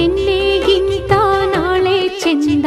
ಚೆನ್ನೆ ಗಿಂತ ನಾಳೆ ಚೆಂದ